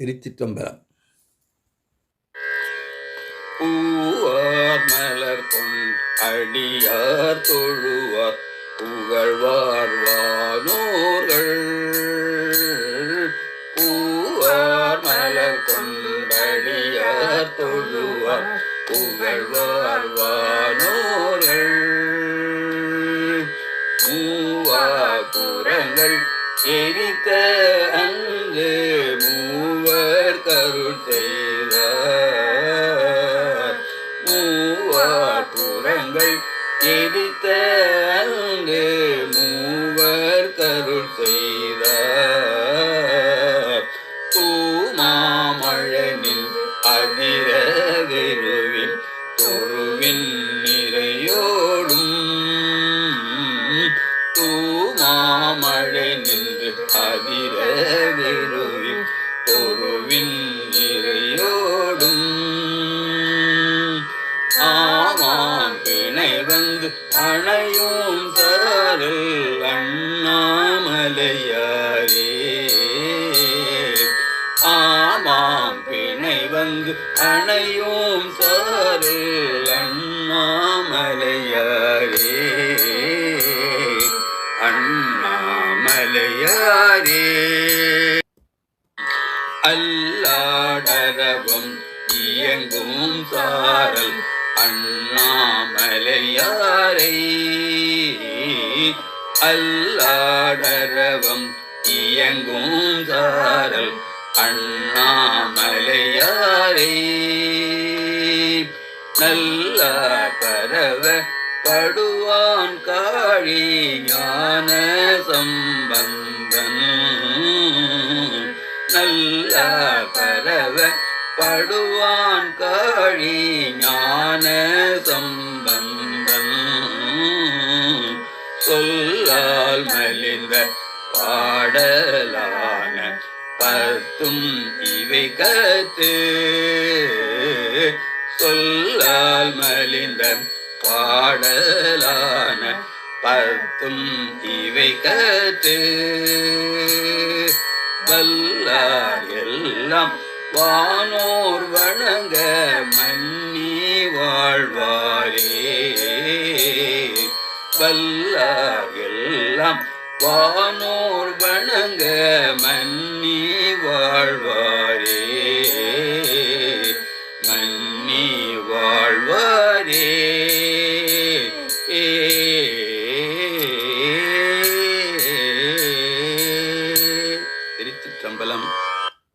திருச்சிற்றம்பலம். பூவார் மலர் கொண் அடியார் தொழுவார் புகழ்வார் வானோர்கள். பூவார் மலர் கொண்டடியார் தொழுவார் புகழ்வார் வானோர்கள். மூவா புறங்கள் எரித்த தொருவின் தூமாமழை நின்று அதிர வெறுவில் தொருவின் நிறையோடும். ஆமாம் பிணை வந்து அணையும் தரல் அண்ணாமலையாரே. ஆமாம் பிணை வந்து அணையும் சாரல் அண்ணாமலையாரே. அண்ணாமலையாரே. அல்லாடரவம் இயங்கும் சாரல் அண்ணாமலையாரை. அல்லாடரவம் இயங்கும் சாரல் அண்ணா நல்ல பரவ படுவான் காழி ஞான சம்பந்தன். நல்ல பரவ படுவான் காழி ஞான சம்பந்தன். சொல்லால் மலிந்த பாடலான பத்தும் இவை கத்து சொல்லால் இளம் பாடலான பத்தும் இவை கற்று வல்லார் எல்லாம் வானோர் வணங்க மன்னி வாழ்வாரே. வல்லார் எல்லாம் வானோர் வணங்க மன்னி வாழ்வாரே. மன்னி வாழ்வார்